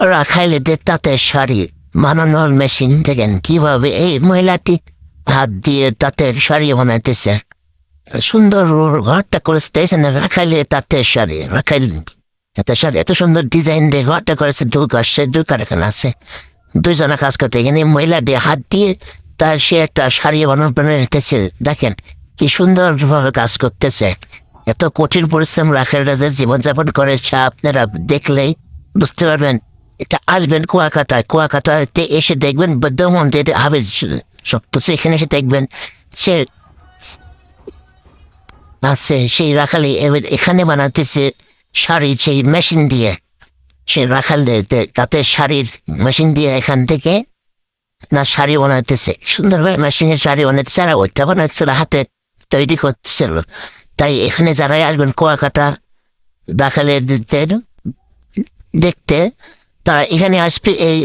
রাখাইলেদের তাঁতের শাড়ি বানানোর মেশিন দেখেন কীভাবে এই মহিলাটি হাত দিয়ে তাঁতের শাড়ি বানাইতেছে? সুন্দর ঘরটা করেছে রাখাইলে তাঁতের শাড়ি, রাখাইল তাঁতের শাড়ি। এত সুন্দর ডিজাইন দিয়ে ঘরটা করেছে দুর্গা, সে দু কারখানা আছে। দুইজনে কাজ করতে এখানে মহিলা দিয়ে হাত দিয়ে তার সে একটা শাড়ি বানানো বানাইতেছে। দেখেন কি সুন্দরভাবে কাজ করতেছে। এত কঠিন পরিশ্রম রাখার জীবনযাপন করেছে আপনারা দেখলেই বুঝতে পারবেন এটা আসবেন কুয়াকাটায়। কুয়াকাটাতে এসে দেখবেন বৌদ্ধ মন্দির হবে সব। কিছু এখানে এসে দেখবেন সে আছে, সেই রাখালি এবার এখানে বানাতেছে শাড়ি, সেই মেশিন দিয়ে। সে রাখাল তাতে শাড়ির মেশিন দিয়ে এখান থেকে না শাড়ি বানাইতেছে সুন্দরভাবে মেশিনের শাড়ি বানাইতেছে আর ওইটা বানাচ্ছিল হাতে তৈরি করছিল। তাই এখানে যারাই আসবেন কুয়াকাটা রাখালের দেখতে তারা এখানে আসবে এই